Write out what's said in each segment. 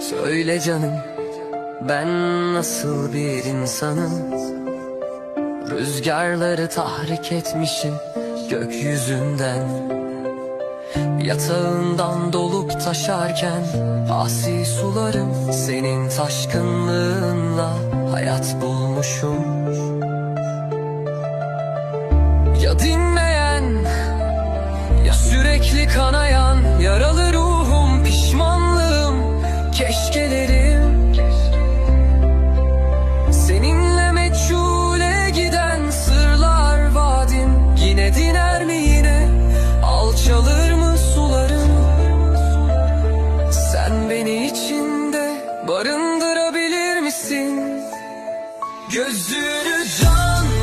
Söyle canım ben nasıl bir insanım? Rüzgarları tahrik etmişim gökyüzünden. Yatağından dolup taşarken asi sularım Senin taşkınlığınla hayat bulmuşum. Ya dinmeyen ya sürekli kanayan Gözünü can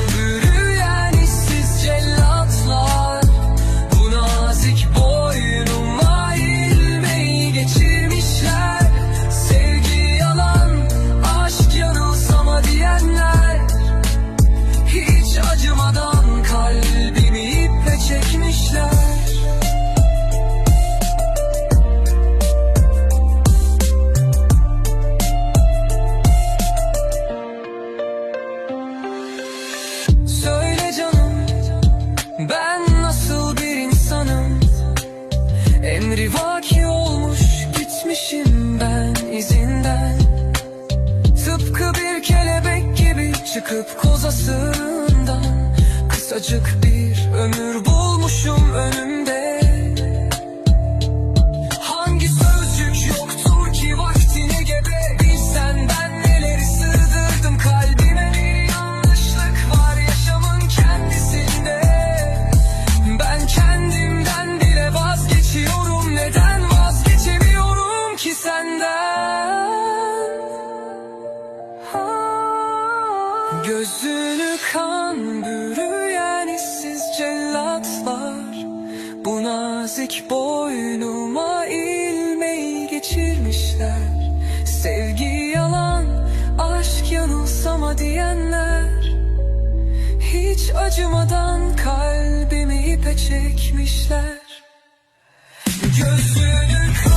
Vaki olmuş gitmişim ben izinden. Tıpkı bir kelebek gibi çıkıp kozasından. Kısacık Gözünü kan bürüyen işsiz cellatlar Bu nazik boynuma ilmeği geçirmişler. Sevgi yalan, aşk yanılsama diyenler. Hiç acımadan kalbimi ipe çekmişler. Gözünü kan